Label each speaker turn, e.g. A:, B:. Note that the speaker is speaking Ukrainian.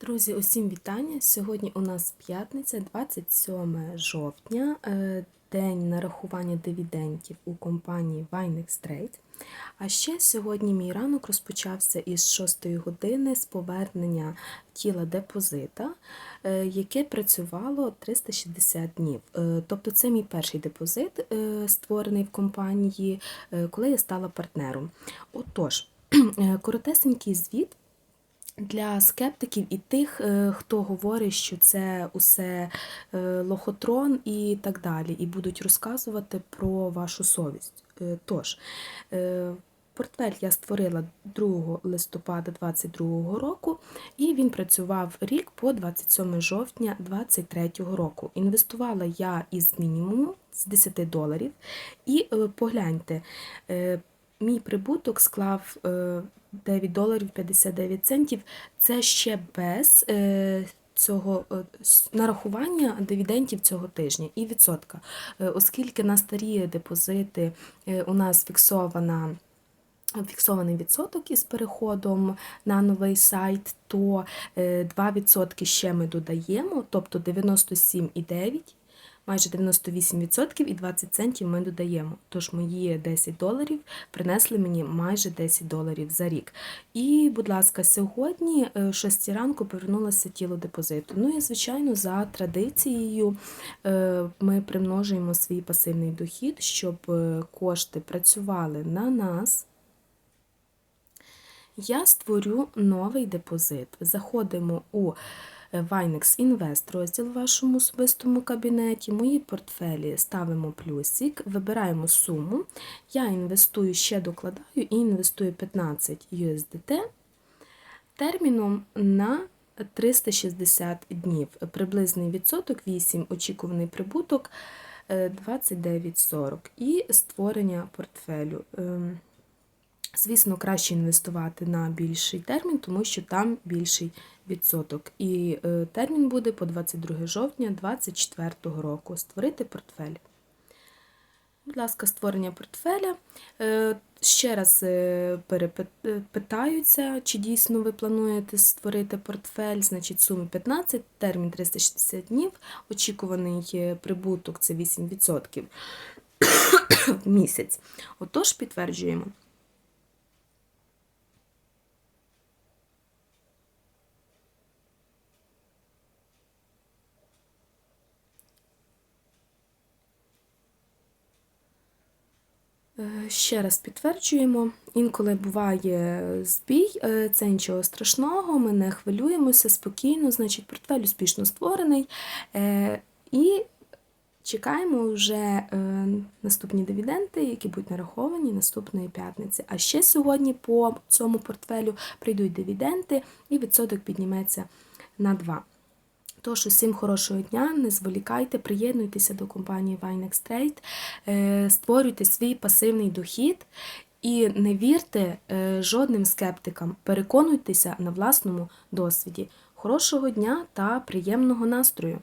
A: Друзі, усім вітання! Сьогодні у нас п'ятниця, 27 жовтня, е, день нарахування дивідендів у компанії Vinex Trade. А ще сьогодні мій ранок розпочався із 6 години з повернення тіла депозита, е, яке працювало 360 днів. Е, Тобто це мій перший депозит, створений в компанії, коли я стала партнером. Отож, коротесенький звіт. Для скептиків і тих, е, хто говорить, що це усе е, лохотрон і так далі, і будуть розказувати про вашу совість. Е, Тож, портфель я створила 2 листопада 2022 року, і він працював рік по 27 жовтня 2023 року. Інвестувала я із мінімуму з 10 доларів. І погляньте, мій прибуток склав е, 9 доларів 59 центів. Це ще без е, цього е, нарахування дивідендів цього тижня і відсотка. Е, Оскільки на старі депозити е, у нас фіксована. Фіксований відсоток із переходом на новий сайт, то е, 2% ще ми додаємо, тобто 97,9, майже 98% і 20 центів ми додаємо. Тож мої 10 доларів принесли мені майже 10 доларів за рік. І, будь ласка, сьогодні е, о 6 ранку повернулося тіло депозиту. Ну і, звичайно, за традицією е, ми примножуємо свій пасивний дохід, щоб е, кошти працювали на нас. Я створю новий депозит. Заходимо у Vinex Invest розділ в вашому особистому кабінеті. Мої портфелі ставимо плюсик, вибираємо суму. Я інвестую, ще докладаю і інвестую 15 USDT терміном на 360 днів. Приблизний відсоток 8, очікуваний прибуток е, 29,40 і створення портфелю. Звісно, краще інвестувати на більший термін, тому що там більший відсоток. І е, термін буде по 22 жовтня 2024 року. Створити портфель. Будь ласка, створення портфеля. Е, Ще раз е, перепитаються, чи дійсно ви плануєте створити портфель, значить суми 15, термін 360 днів, очікуваний прибуток це 8% в місяць. Отож, підтверджуємо. Ще раз підтверджуємо, інколи буває збій, е, це нічого страшного, ми не хвилюємося спокійно, значить, портфель успішно створений. Е, І чекаємо вже е, наступні дивіденди, які будуть нараховані наступної п'ятниці. А ще сьогодні по цьому портфелю прийдуть дивіденди і відсоток підніметься на 2. Тож, усім хорошого дня, не зволікайте, приєднуйтеся до компанії Vinex Trade, е, створюйте свій пасивний дохід і не вірте е, жодним скептикам, переконуйтеся на власному досвіді. Хорошого дня та приємного настрою!